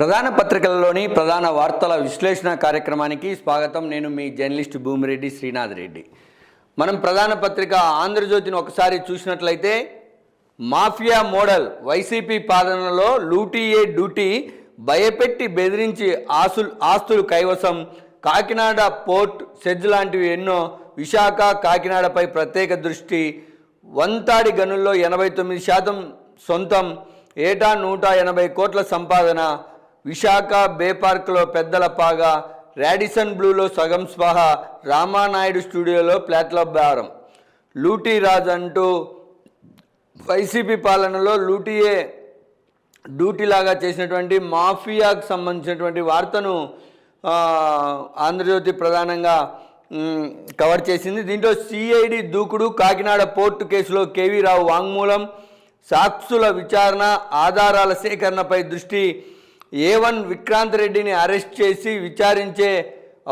ప్రధాన పత్రికలలోని ప్రధాన వార్తల విశ్లేషణ కార్యక్రమానికి స్వాగతం. నేను మీ జర్నలిస్ట్ భూమిరెడ్డి శ్రీనాథ్ రెడ్డి. మనం ప్రధాన పత్రిక ఆంధ్రజ్యోతిని ఒకసారి చూసినట్లయితే మాఫియా మోడల్ వైసీపీ పాలనలో లూటీయే డ్యూటీ భయపెట్టి బెదిరించి ఆస్తులు ఆస్తులు కైవసం కాకినాడ పోర్ట్ సెజ్ లాంటివి ఎన్నో విశాఖ కాకినాడపై ప్రత్యేక దృష్టి వంతాడి గనుల్లో ఎనభై తొమ్మిది శాతం సొంతం ఏటా నూట ఎనభై కోట్ల సంపాదన విశాఖ బే పార్క్లో పెద్దల పాగా రాడిసన్ బ్లూలో సగం స్వాహ రామానాయుడు స్టూడియోలో ప్లాట్ల భారం. లూటీ రాజ్ అంటూ వైసీపీ పాలనలో లూటీయే డ్యూటీలాగా చేసినటువంటి మాఫియాకు సంబంధించినటువంటి వార్తను ఆంధ్రజ్యోతి ప్రధానంగా కవర్ చేసింది. దీంట్లో సిఐడి దూకుడు కాకినాడ పోర్టు కేసులో కేవీ రావు వాంగ్మూలం సాక్షుల విచారణ ఆధారాల సేకరణపై దృష్టి ఏ వన్ విక్రాంత్ రెడ్డిని అరెస్ట్ చేసి విచారించే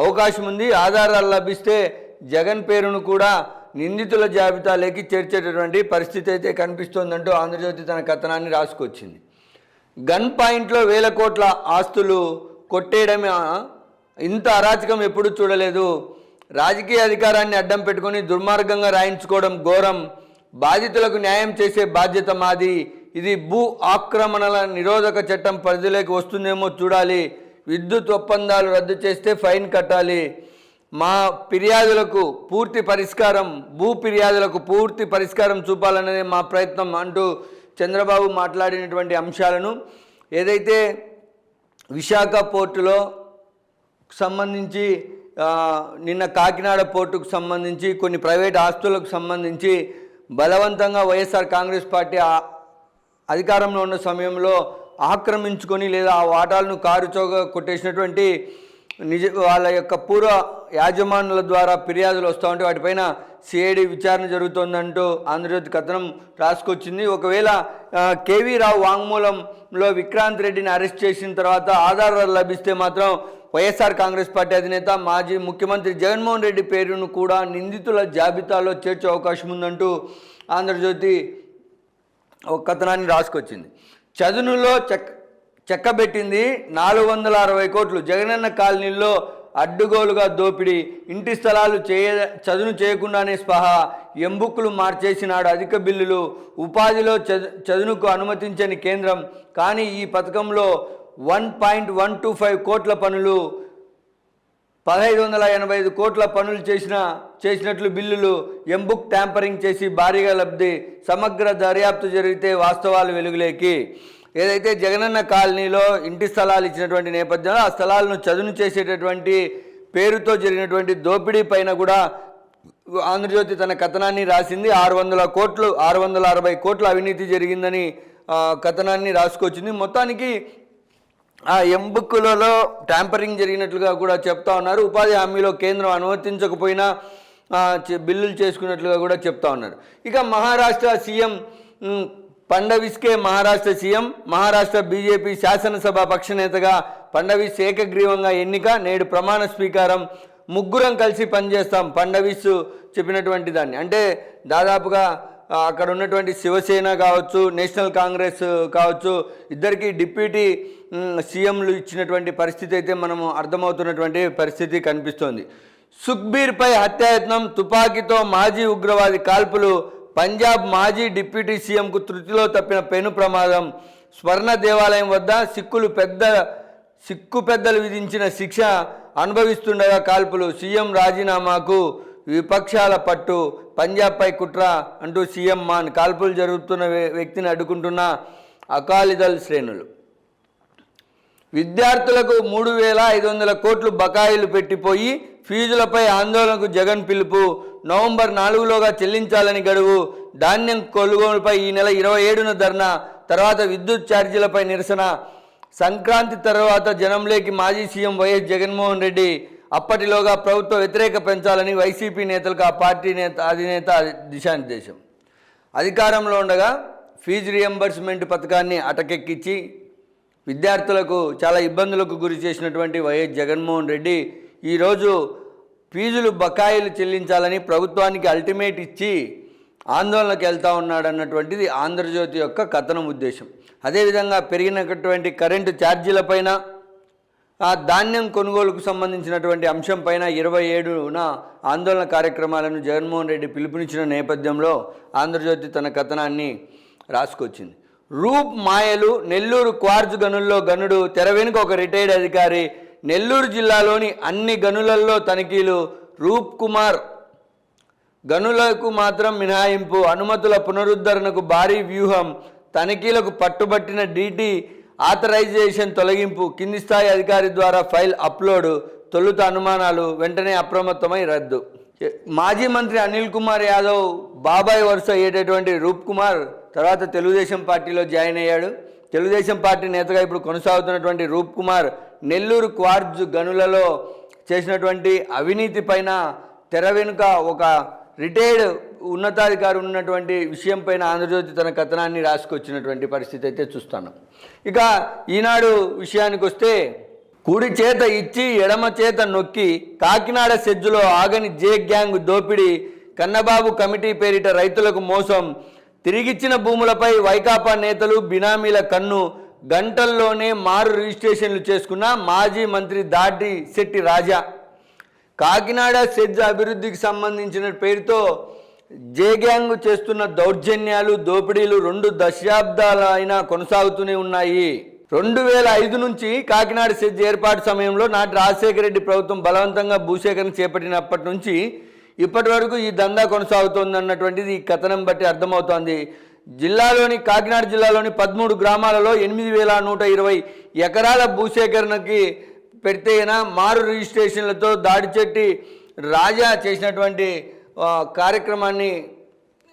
అవకాశం ఉంది. ఆధారాలు లభిస్తే జగన్ పేరును కూడా నిందితుల జాబితాలోకి చేర్చేటటువంటి పరిస్థితి అయితే కనిపిస్తోందంటూ ఆంధ్రజ్యోతి తన కథనాన్ని రాసుకొచ్చింది. గన్ పాయింట్లో వేల కోట్ల ఆస్తులు కొట్టేయడమే ఇంత అరాచకం ఎప్పుడూ చూడలేదు. రాజకీయ అధికారాన్ని అడ్డం పెట్టుకొని దుర్మార్గంగా రాయించుకోవడం ఘోరం. బాధితులకు న్యాయం చేసే బాధ్యత మాది. ఇది భూ ఆక్రమణల నిరోధక చట్టం పరిధిలోకి వస్తుందేమో చూడాలి. విద్యుత్ ఒప్పందాలు రద్దు చేస్తే ఫైన్ కట్టాలి. మా ఫిర్యాదులకు పూర్తి పరిష్కారం భూ ఫిర్యాదులకు పూర్తి పరిష్కారం చూపాలనేది మా ప్రయత్నం అంటూ చంద్రబాబు మాట్లాడినటువంటి అంశాలను. ఏదైతే విశాఖ పోర్టులో సంబంధించి నిన్న కాకినాడ పోర్టుకు సంబంధించి కొన్ని ప్రైవేట్ ఆస్తులకు సంబంధించి బలవంతంగా వైఎస్ఆర్ కాంగ్రెస్ పార్టీ అధికారంలో ఉన్న సమయంలో ఆక్రమించుకొని లేదా ఆ వాటాలను కారుచోగా కొట్టేసినటువంటి నిజ వాళ్ళ యొక్క పూర్వ యాజమానుల ద్వారా ఫిర్యాదులు వస్తూ ఉంటే వాటిపైన సిఐడి విచారణ జరుగుతోందంటూ ఆంధ్రజ్యోతి కథనం రాసుకొచ్చింది. ఒకవేళ కేవీ రావు వాంగ్మూలంలో విక్రాంత్ రెడ్డిని అరెస్ట్ చేసిన తర్వాత ఆధారాలు లభిస్తే మాత్రం వైఎస్ఆర్ కాంగ్రెస్ పార్టీ అధినేత మాజీ ముఖ్యమంత్రి జగన్మోహన్ రెడ్డి పేరును కూడా నిందితుల జాబితాలో చేర్చే అవకాశం ఉందంటూ ఆంధ్రజ్యోతి ఒక కథనాన్ని రాసుకొచ్చింది. చదునులో చెక్ చెక్కబెట్టింది నాలుగు వందల అరవై కోట్లు. జగనన్న కాలనీల్లో అడ్డుగోలుగా దోపిడీ ఇంటి స్థలాలు చేయ చదును చేయకుండానే స్పహా ఎంబుక్కులు మార్చేసినాడు అధిక బిల్లులు ఉపాధిలో చదు చదునుకు అనుమతించని కేంద్రం. కానీ ఈ పథకంలో one point one two five కోట్ల పనులు పదహైదు వందల ఎనభై ఐదు కోట్ల పనులు చేసిన చేసినట్లు బిల్లులు ఎంబుక్ ట్యాంపరింగ్ చేసి భారీగా లబ్ధి సమగ్ర దర్యాప్తు జరిగితే వాస్తవాలు వెలుగులేకి. ఏదైతే జగనన్న కాలనీలో ఇంటి స్థలాలు ఇచ్చినటువంటి నేపథ్యంలో ఆ స్థలాలను చదును చేసేటటువంటి పేరుతో జరిగినటువంటి దోపిడీ పైన కూడా ఆంధ్రజ్యోతి తన కథనాన్ని రాసింది. ఆరు వందల కోట్లు ఆరు వందల అరవై కోట్ల అవినీతి జరిగిందని కథనాన్ని రాసుకొచ్చింది. మొత్తానికి ఆ ఎంబుక్కులలో ట్యాంపరింగ్ జరిగినట్లుగా కూడా చెప్తా ఉన్నారు. ఉపాధి హామీలో కేంద్రం అనుమతించకపోయినా బిల్లులు చేసుకున్నట్లుగా కూడా చెప్తా ఉన్నారు. ఇక మహారాష్ట్ర సీఎం పండవిస్కే మహారాష్ట్ర సీఎం మహారాష్ట్ర బీజేపీ శాసనసభ పక్షనేతగా పండవిస్ ఏకగ్రీవంగా ఎన్నిక నేడు ప్రమాణ స్వీకారం ముగ్గురం కలిసి పనిచేస్తాం పండవిస్ చెప్పినటువంటి దాన్ని. అంటే దాదాపుగా అక్కడ ఉన్నటువంటి శివసేన కావచ్చు నేషనల్ కాంగ్రెస్ కావచ్చు ఇద్దరికి డిప్యూటీ సీఎంలు ఇచ్చినటువంటి పరిస్థితి అయితే మనము అర్థమవుతున్నటువంటి పరిస్థితి కనిపిస్తోంది. సుఖ్బీర్పై హత్యాయత్నం తుపాకీతో మాజీ ఉగ్రవాది కాల్పులు పంజాబ్ మాజీ డిప్యూటీ సీఎంకు తృతిలో తప్పిన పెను ప్రమాదం స్వర్ణ దేవాలయం వద్ద సిక్కులు పెద్ద సిక్కు పెద్దలు విధించిన శిక్ష అనుభవిస్తుండగా కాల్పులు సీఎం రాజీనామాకు విపక్షాల పట్టు పంజాబ్పై కుట్ర అంటూ సీఎం మాన్ కాల్పులు జరుగుతున్న వ్యక్తిని అడ్డుకుంటున్న అకాలీదళ్ శ్రేణులు. విద్యార్థులకు మూడు వేల ఐదు వందల కోట్లు బకాయిలు పెట్టిపోయి ఫీజులపై ఆందోళనకు జగన్ పిలుపు. నవంబర్ నాలుగులోగా చెల్లించాలని గడువు. ధాన్యం కొనుగోలుపై ఈ నెల ఇరవై ఏడున ధర్నా. తర్వాత విద్యుత్ ఛార్జీలపై నిరసన. సంక్రాంతి తర్వాత జనంలోకి మాజీ సీఎం వైఎస్ జగన్మోహన్ రెడ్డి. అప్పటిలోగా ప్రభుత్వ వ్యతిరేక పెంచాలని వైసీపీ నేతలకు ఆ పార్టీ నేత అధినేత దిశానిర్దేశం. అధికారంలో ఉండగా ఫీజు రియంబర్స్మెంట్ పథకాన్ని అటకెక్కించి విద్యార్థులకు చాలా ఇబ్బందులకు గురి చేసినటువంటి వైఎస్ జగన్మోహన్ రెడ్డి ఈరోజు ఫీజులు బకాయిలు చెల్లించాలని ప్రభుత్వానికి అల్టిమేట్ ఇచ్చి ఆందోళనకు వెళ్తా ఉన్నాడు అన్నటువంటిది ఆంధ్రజ్యోతి యొక్క కథనం ఉద్దేశం. అదేవిధంగా పెరిగినటువంటి కరెంటు ఛార్జీలపైన ఆ ధాన్యం కొనుగోలుకు సంబంధించినటువంటి అంశం పైన ఇరవై ఏడున ఆందోళన కార్యక్రమాలను జగన్మోహన్ రెడ్డి పిలుపునిచ్చిన నేపథ్యంలో ఆంధ్రజ్యోతి తన కథనాన్ని రాసుకొచ్చింది. రూప్ మాయలు నెల్లూరు క్వార్జ్ గనుల్లో గనుడు తెర వెనుక ఒక రిటైర్డ్ అధికారి. నెల్లూరు జిల్లాలోని అన్ని గనులలో తనిఖీలు రూప్ కుమార్. గనులకు మాత్రం మినహాయింపు అనుమతుల పునరుద్ధరణకు భారీ వ్యూహం తనిఖీలకు పట్టుబట్టిన డీటీ ఆథరైజేషన్ తొలగింపు కింది స్థాయి అధికారి ద్వారా ఫైల్ అప్లోడ్ తొలుత అనుమానాలు వెంటనే అప్రమత్తమై రద్దు. మాజీ మంత్రి అనిల్ కుమార్ యాదవ్ బాబాయ్ వరుస అయ్యేటటువంటి రూప్ కుమార్ తర్వాత తెలుగుదేశం పార్టీలో జాయిన్ అయ్యాడు. తెలుగుదేశం పార్టీ నేతగా ఇప్పుడు కొనసాగుతున్నటువంటి రూప్ కుమార్ నెల్లూరు క్వార్జ్ గనులలో చేసినటువంటి అవినీతి పైన తెర వెనుక ఒక రిటైర్డ్ ఉన్నతాధికారి ఉన్నటువంటి విషయం పైన ఆంధ్రజ్యోతి తన కథనాన్ని రాసుకొచ్చినటువంటి పరిస్థితి అయితే చూస్తాను. ఇక ఈనాడు విషయానికి వస్తే కుడి చేత ఇచ్చి ఎడమ చేత నొక్కి కాకినాడ సెజ్జులో ఆగని జే గ్యాంగ్ దోపిడీ కన్నబాబు కమిటీ పేరిట రైతులకు మోసం తిరిగిచ్చిన భూములపై వైకాపా నేతలు బినామీల కన్ను గంటల్లోనే మారు రిజిస్ట్రేషన్లు చేసుకున్న మాజీ మంత్రి దాటి శెట్టి రాజా. కాకినాడ సెజ్ అభివృద్ధికి సంబంధించిన పేరుతో జే గ్యాంగ్ చేస్తున్న దౌర్జన్యాలు దోపిడీలు రెండు దశాబ్దాలైనా కొనసాగుతూనే ఉన్నాయి. రెండు వేల ఐదు నుంచి కాకినాడ సెజ్ ఏర్పాటు సమయంలో నాటి రాజశేఖర రెడ్డి ప్రభుత్వం బలవంతంగా భూసేకరణ చేపట్టినప్పటి నుంచి ఇప్పటి వరకు ఈ దందా కొనసాగుతోంది అన్నటువంటిది ఈ కథనం బట్టి అర్థమవుతోంది. జిల్లాలోని కాకినాడ జిల్లాలోని పదమూడు గ్రామాలలో ఎనిమిది వేల నూట ఇరవై ఎకరాల భూసేకరణకి పెడితే అయినా మారు రిజిస్ట్రేషన్లతో దాడి చెట్టి రాజా చేసినటువంటి కార్యక్రమాన్ని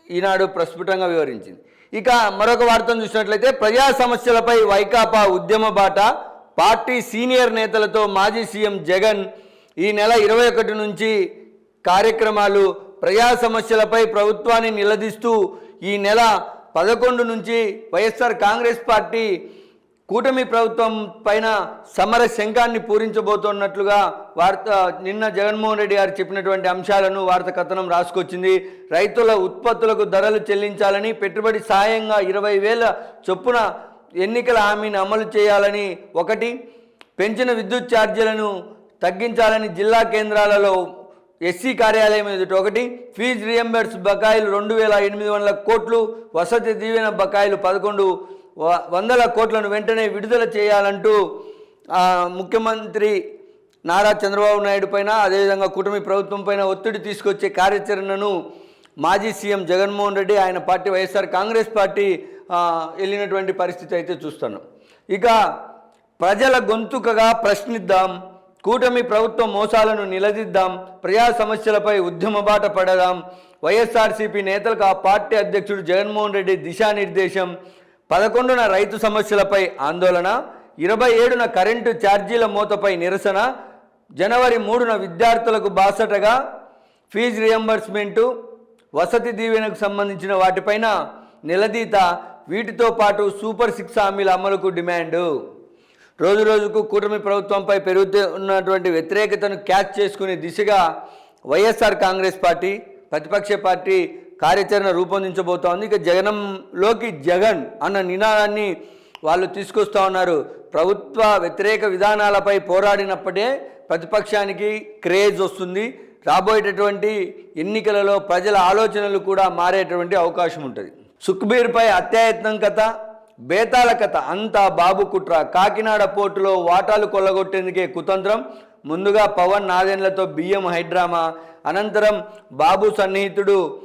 ఈనాడు ప్రస్ఫుటంగా వివరించింది. ఇక మరొక వార్తను చూసినట్లయితే ప్రజా సమస్యలపై వైకాపా ఉద్యమ బాట. పార్టీ సీనియర్ నేతలతో మాజీ సీఎం జగన్ ఈ నెల ఇరవై ఒకటి నుంచి కార్యక్రమాలు ప్రజా సమస్యలపై ప్రభుత్వాన్ని నిలదీస్తూ ఈ నెల పదకొండు నుంచి వైఎస్ఆర్ కాంగ్రెస్ పార్టీ కూటమి ప్రభుత్వం పైన సమర శంఖాన్ని పూరించబోతున్నట్లుగా వార్త నిన్న జగన్మోహన్ రెడ్డి గారు చెప్పినటువంటి అంశాలను వార్త కథనం రాసుకొచ్చింది. రైతుల ఉత్పత్తులకు ధరలు చెల్లించాలని పెట్టుబడి సాయంగా ఇరవై వేల చొప్పున ఎన్నికల హామీని అమలు చేయాలని ఒకటి పెంచిన విద్యుత్ ఛార్జీలను తగ్గించాలని జిల్లా కేంద్రాలలో ఎస్సీ కార్యాలయం ఎదుట ఒకటి ఫీజు రియంబర్స్ బకాయిలు రెండు వేల ఎనిమిది వందల కోట్లు వసతి దీవెన బకాయిలు పదకొండు వ- వందల కోట్లను వెంటనే విడుదల చేయాలంటూ ముఖ్యమంత్రి నారా చంద్రబాబు నాయుడు పైన అదేవిధంగా కూటమి ప్రభుత్వం పైన ఒత్తిడి తీసుకొచ్చే కార్యాచరణను మాజీ సీఎం జగన్మోహన్ రెడ్డి ఆయన పార్టీ వైఎస్ఆర్ కాంగ్రెస్ పార్టీ వెళ్ళినటువంటి పరిస్థితి అయితే చూస్తున్నాం ఇక ప్రజల గొంతుకగా ప్రశ్నిద్దాం. కూటమి ప్రభుత్వ మోసాలను నిలదీద్దాం ప్రజా సమస్యలపై ఉద్యమ బాట పడదాం. వైఎస్ఆర్సీపీ నేతలకు ఆ పార్టీ అధ్యక్షుడు జగన్మోహన్ రెడ్డి దిశానిర్దేశం. పదకొండున రైతు సమస్యలపై ఆందోళన ఇరవై ఏడున కరెంటు ఛార్జీల మూతపై నిరసన జనవరి మూడున విద్యార్థులకు బాసటగా ఫీజు రియంబర్స్మెంటు వసతి దీవెనకు సంబంధించిన వాటిపైన నిలదీత వీటితో పాటు సూపర్ సిక్స్ హామీల అమలుకు డిమాండు. రోజు రోజుకు కూటమి ప్రభుత్వంపై పెరుగుతున్నటువంటి వ్యతిరేకతను క్యాచ్ చేసుకునే దిశగా వైఎస్ఆర్ కాంగ్రెస్ పార్టీ ప్రతిపక్ష పార్టీ కార్యాచరణ రూపొందించబోతోంది. ఇక జగనంలోకి జగన్ అన్న నినాదాన్ని వాళ్ళు తీసుకొస్తా ఉన్నారు. ప్రభుత్వ వ్యతిరేక విధానాలపై పోరాడినప్పుడే ప్రతిపక్షానికి క్రేజ్ వస్తుంది. రాబోయేటటువంటి ఎన్నికలలో ప్రజల ఆలోచనలు కూడా మారేటువంటి అవకాశం ఉంటుంది. సుఖ్బీర్పై అత్యాయత్నం కథ. బేతాల కథ. అంతా బాబు కుట్ర. కాకినాడ పోర్టులో వాటాలు కొల్లగొట్టేందుకే కుతంత్రం. ముందుగా పవన్ నాదెండ్లతో బియ్యం హైడ్రామా. అనంతరం బాబు సన్నిహితుడు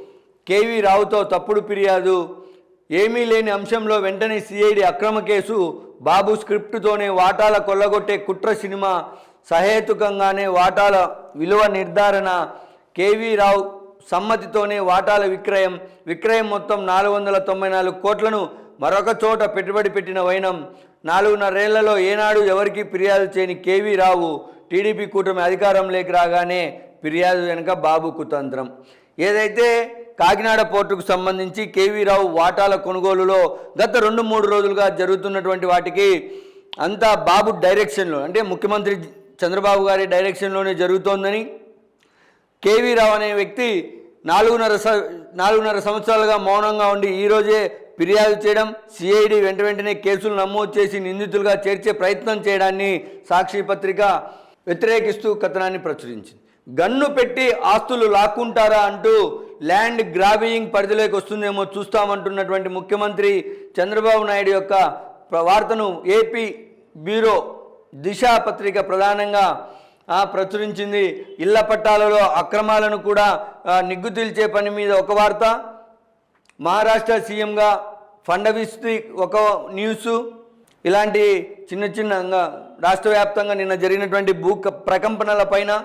కేవీ రావుతో తప్పుడు ఫిర్యాదు. ఏమీ లేని అంశంలో వెంటనే సిఐడి అక్రమ కేసు. బాబు స్క్రిప్టుతోనే వాటాల కొల్లగొట్టే కుట్ర సినిమా. సహేతుకంగానే వాటాల విలువ నిర్ధారణ. కేవీ రావు సమ్మతితోనే వాటాల విక్రయం. విక్రయం మొత్తం నాలుగు వందల తొంభై నాలుగు కోట్లను మరొక చోట పెట్టుబడి పెట్టిన వైనం నాలుగున్నరేళ్ళలో ఏనాడు ఎవరికీ ఫిర్యాదు చేయని కేవీ రావు టీడీపీ కూటమి అధికారంలోకి రాగానే ఫిర్యాదు వెనుక బాబు కుతంత్రం. ఏదైతే కాకినాడ పోర్టుకు సంబంధించి కేవీ రావు వాటాల కొనుగోలులో గత రెండు మూడు రోజులుగా జరుగుతున్నటువంటి వాటికి అంతా బాబు డైరెక్షన్లో అంటే ముఖ్యమంత్రి చంద్రబాబు గారి డైరెక్షన్లోనే జరుగుతోందని కేవీ రావు అనే వ్యక్తి నాలుగున్నర స- నాలుగున్నర సంవత్సరాలుగా మౌనంగా ఉండి ఈరోజే ఫిర్యాదు చేయడం సిఐడి వెంట వెంటనే కేసులు నమోదు చేసి నిందితులుగా చేర్చే ప్రయత్నం చేయడాన్ని సాక్షి పత్రిక వ్యతిరేకిస్తూ కథనాన్ని ప్రచురించింది. గన్ను పెట్టి ఆస్తులు లాక్కుంటారా అంటూ ల్యాండ్ గ్రాబింగ్ పరిధిలోకి వస్తుందేమో చూస్తామంటున్నటువంటి ముఖ్యమంత్రి చంద్రబాబు నాయుడు యొక్క ప్ర- వార్తను ఏపీ బ్యూరో దిశా పత్రిక ప్రధానంగా ప్రచురించింది. ఇళ్ళ పట్టాలలో అక్రమాలను కూడా నిగ్గుతీల్చే నిగ్గు పని మీద ఒక వార్త. మహారాష్ట్ర సీఎంగా ఫండవిస్తి ఒక న్యూస్. ఇలాంటి చిన్న చిన్న రాష్ట్ర వ్యాప్తంగా నిన్న జరిగినటువంటి భూ క- ప్రకంపనల పైన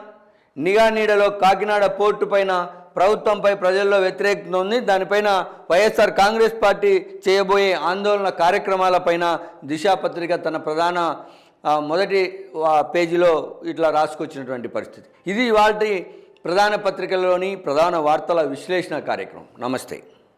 నిఘా నీడలో కాకినాడ పోర్టు పైన ప్రభుత్వంపై ప్రజల్లో వ్యతిరేకత ఉంది దానిపైన వైఎస్ఆర్ కాంగ్రెస్ పార్టీ చేయబోయే ఆందోళన కార్యక్రమాలపైన దిశా పత్రిక తన ప్రధాన మొదటి ఆ, పేజీలో ఇట్లా రాసుకొచ్చినటువంటి పరిస్థితి. ఇది వాటి ప్రధాన పత్రికల్లోని ప్రధాన వార్తల విశ్లేషణ కార్యక్రమం. నమస్తే.